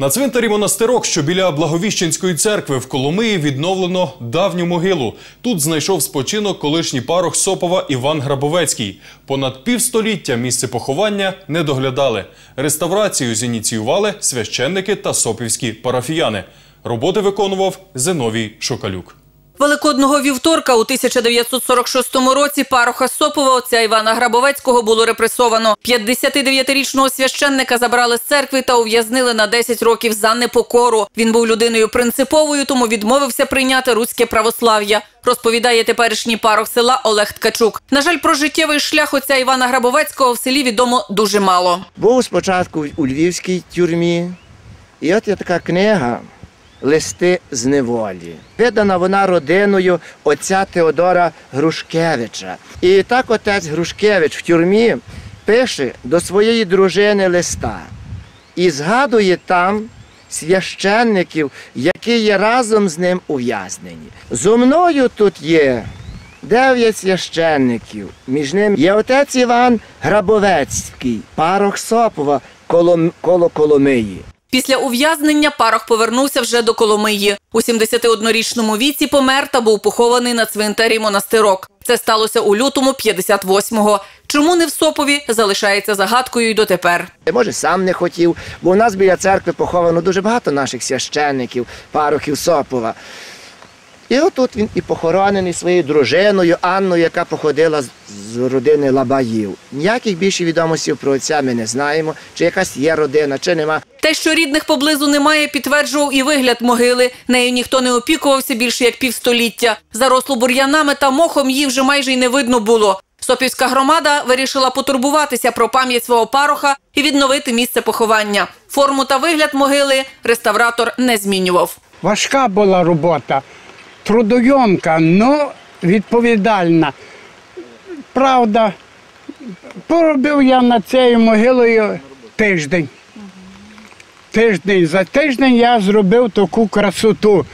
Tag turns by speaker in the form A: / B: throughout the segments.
A: На цвинтарі монастирок, що біля Благовіщенської церкви в Коломиї відновлено давню могилу. Тут знайшов спочинок колишній парох Сопова Іван Грабовецький. Понад півстоліття місце поховання не доглядали. Реставрацію зініціювали священники та сопівські парафіяни. Роботи виконував Зиновій Шокалюк.
B: Великодного вівторка у 1946 році пароха Сопова отця Івана Грабовецького було репресовано. 59-річного священника забрали з церкви та ув'язнили на 10 років за непокору. Він був людиною принциповою, тому відмовився прийняти руське православ'я. Розповідає теперішній парох села Олег Ткачук. На жаль, про життєвий шлях отця Івана Грабовецького в селі відомо дуже мало.
C: Був спочатку у львівській тюрмі, і от є така книга Листи з неволі. Видана вона родиною отця Теодора Грушкевича. І так отець Грушкевич в тюрмі пише до своєї дружини листа і згадує там священників, які є разом з ним ув'язнені. Зо мною тут є дев'ять священників. Між ними є отець Іван Грабовецький, парох Сопова коло, коло Коломиї.
B: Після ув'язнення парох повернувся вже до Коломиї. У 71-річному віці помер та був похований на цвинтарі монастирок. Це сталося у лютому 58-го. Чому не в Сопові, залишається загадкою й дотепер.
C: Може, сам не хотів, бо у нас біля церкви поховано дуже багато наших священників, парохів Сопова. І отут він і похоронений своєю дружиною Анною, яка походила з- родини Лабаїв. Ніяких більше відомостей про отця ми не знаємо, чи якась є родина, чи нема.
B: Те, що рідних поблизу немає, підтверджував і вигляд могили. Нею ніхто не опікувався більше як півстоліття. Заросло бур'янами та мохом її вже майже й не видно було. Сопівська громада вирішила потурбуватися про пам'ять свого пароха і відновити місце поховання. Форму та вигляд могили реставратор не змінював.
D: Важка була робота, трудойомка, але відповідальна. Правда, поробив я над цією могилою тиждень. Тиждень. За тиждень я зробив таку красоту.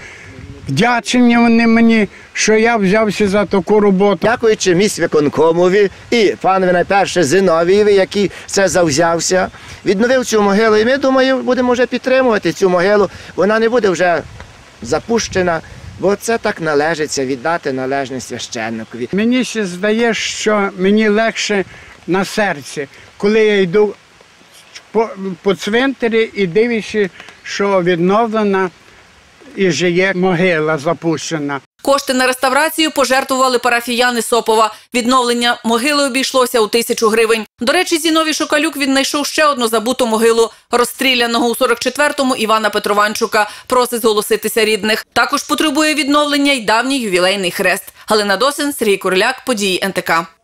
D: Вдячні вони мені, що я взявся за таку роботу.
C: Дякуючи міськвиконкомові і панові найперше Зиновієві, який це завзявся, відновив цю могилу. І ми, думаю, будемо вже підтримувати цю могилу. Вона не буде вже запущена, бо це так належиться віддати належне священникові.
D: Мені ще здає, що мені легше на серці, коли я йду по, по цвинтарі і дивлюся, що відновлена і жиє могила запущена.
B: Кошти на реставрацію пожертвували парафіяни Сопова. Відновлення могили обійшлося у тисячу гривень. До речі, Зіновій Шокалюк віднайшов ще одну забуту могилу розстріляного у 44-му Івана Петрованчука. Просить зголоситися рідних. Також потребує відновлення й давній ювілейний хрест. Галина Досин, Сергій Куриляк, події НТК.